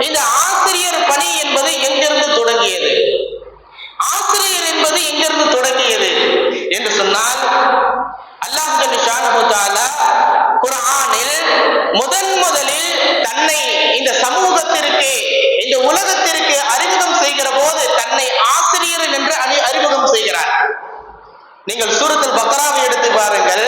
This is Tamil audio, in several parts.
இந்த ஆசிரியர் பணி என்பது எங்கிருந்து தொடங்கியது? ஆசிரியர் என்பது எங்கிருந்து தொடங்கியது? என்று சொன்னால் அல்லாஹ் ஜல்ல ஷானஹு தஆலா குர்ஆனில் முதன் முதலில் தன்னை இந்த சமூகத்திற்கு இந்த உலகத்திற்கு அறிமுகம் செய்கிற போது தன்னை ஆசிரியர் என்று அறி- அறிமுகம் செய்கிறார். நீங்கள் சூரத்துல் பக்ராவை எடுத்து பாருங்கள்.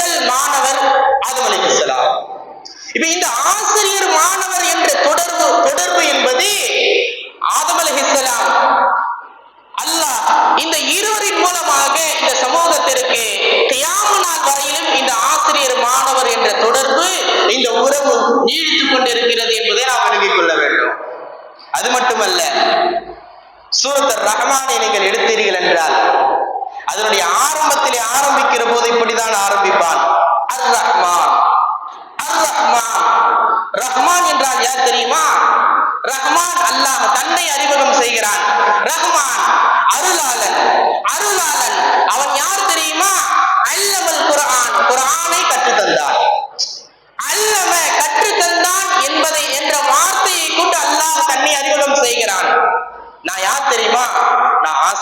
முதல் மாணவர் ஆதம் அலைஹிஸ்ஸலாம். இப்ப இந்த ஆசிரியர் மாணவர் என்ற தொடர்பு தொடர்பு என்பது ஆதம் அலைஹிஸ்ஸலாம். அல்லாஹ் இந்த இருவரின் மூலமாக இந்த சமூகத்திற்கு நாள் வரையிலும் இந்த ஆசிரியர் மாணவர் என்ற தொடர்பு இந்த உறவு நீடித்துக் கொண்டிருக்கிறது என்பதை நாம் விளங்கிக் கொள்ள வேண்டும். அது மட்டுமல்ல சூரத் ரஹ்மானை நீங்கள் எடுத்தீர்கள் என்றால் அதனுடைய ஆரம்பத்திலே ஆரம்பிக்கிற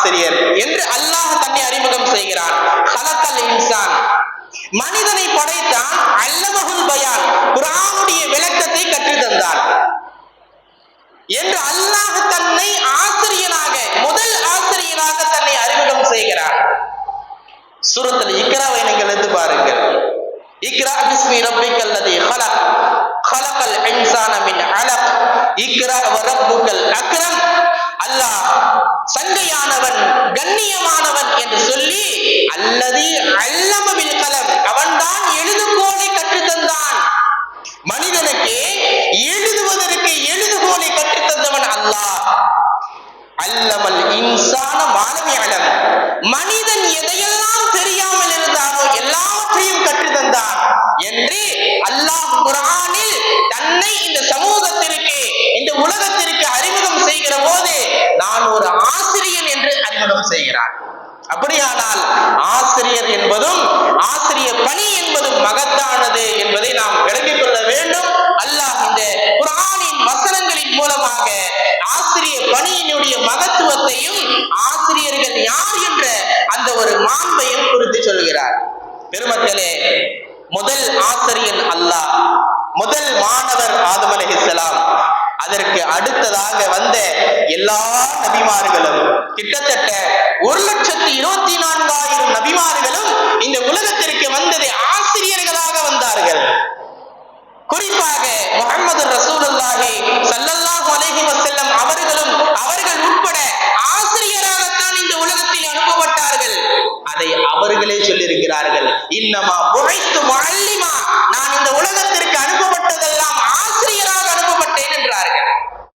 ஆசிரியர் என்று அல்லாஹ் தன்னை அறிமுகம் செய்கிறான் மனிதனை படைத்தான் அல்லமகுல் பயான். குரானுடைய விளக்கத்தை கற்றுத்தந்தான் என்று அல்லாஹ் தன்னை ஆசிரியனாக முதல் ஆசிரியனாக தன்னை அறிமுகம் செய்கிறார். சுரத்தில் இக்ராவை நீங்கள் எடுத்து பாருங்கள். இக்ரா பிஸ்மி ரப்பிக் அல்லது ஹலக். ஹலக்கல் இன்சான மின் அலக். இக்ரா வரப்புக்கல் அக். அல்லது அல்லம கலம். அவன்தான் எழுதுகோலை கற்று ஆசிரியன் என்று அறிமுகம் செய்கிறான் அப்படியானால் ஆசிரியர் என்பதும் ஆசிரியர் பணி என்பதும் மகத்தானது என்பதை நாம் விளங்கிக் கொள்ள வேண்டும். அல்லாஹ் இந்த குரானின் வசனங்களின் மூலமாக ஆசிரிய பணியினுடைய மகத்துவத்தையும் ஆசிரியர்கள் யார் என்ற அந்த ஒரு மாண்பையும் குறித்து சொல்கிறார். பெருமக்களே முதல் ஆசிரியன் அல்லாஹ் முதல் மாணவர் ஆதம் அலைஹிஸ்ஸலாம் அதற்கு அடுத்ததாக வந்த எல்லா கிட்டத்தட்ட ஒரு லட்சத்தி இருபத்தி நான்காயிரம் நபிமார்களும் இந்த உலகத்திற்கு வந்ததை ஆசிரியர்களாக வந்தார்கள். குறிப்பாக முகமது ரசூலுல்லாஹி சல்லல்லாஹு அலைஹி வசல்லம் அவர்களும் அவர்கள் உட்பட ஆசிரியராகத்தான் இந்த உலகத்தில் அனுப்பப்பட்டார்கள். அதை அவர்களே சொல்லியிருக்கிறார்கள். இன்னமா புகைத்து அனுப்ப